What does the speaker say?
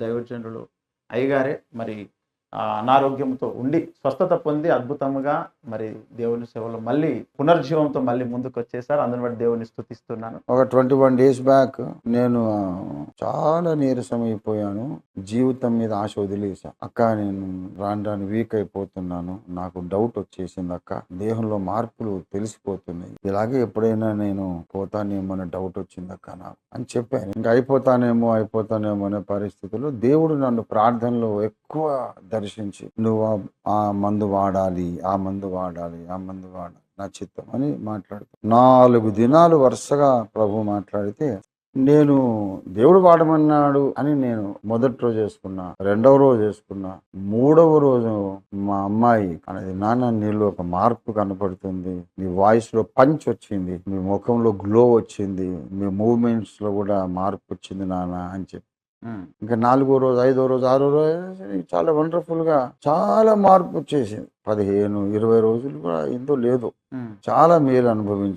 దైవజనులు అయ్యగారే మరి అనారోగ్యంతో ఉండి స్వస్థత పొంది అద్భుతంగా మరి దేవుని సేవలో మళ్ళీ పునర్జీవంతో మళ్ళీ ముందుకు వచ్చేసారు అందుని బట్టి దేవుని స్థుతిస్తున్నాను. ఒక ట్వంటీ వన్ డేస్ బ్యాక్ నేను చాలా నీరసం అయిపోయాను. జీవితం మీద ఆశ వదిలేసా. అక్క నేను రాను రాను వీక్ అయిపోతున్నాను. నాకు డౌట్ వచ్చేసింది అక్క. దేహంలో మార్పులు తెలిసిపోతున్నాయి. ఇలాగే ఎప్పుడైనా నేను పోతానేమో అనే డౌట్ వచ్చింది అక్క నాకు అని చెప్పాను. ఇంకా అయిపోతానేమో అయిపోతానేమో అనే పరిస్థితుల్లో దేవుడు నన్ను ప్రార్థనలో ఎక్కువ దర్శించి నువ్వు ఆ- మందు వాడాలి ఆ మందు వాడాలి ఆ మందు వాడాలి నా చిత్తం అని మాట్లాడుతూ నాలుగు దినాలు వరుసగా ప్రభు మాట్లాడితే నేను దేవుడు వాడమన్నాడు అని నేను మొదటి రోజు వేసుకున్నా రెండవ రోజు వేసుకున్నా మూడవ రోజు మా అమ్మాయి అనేది నాన్న నీళ్ళు ఒక మార్పు కనపడుతుంది. మీ వాయిస్లో పంచ్ వచ్చింది. మీ ముఖంలో గ్లో వచ్చింది. మీ మూవ్మెంట్స్లో కూడా మార్పు వచ్చింది నాన్న అని చెప్పి. ఇంకా నాలుగో రోజు ఐదో రోజు ఆరో రోజు చాలా వండర్ఫుల్గా చాలా మార్పు వచ్చేసింది పదిహేను ఇరవై రోజులు కూడా ఎంతో లేదు చాలా మేలు అనుభవించి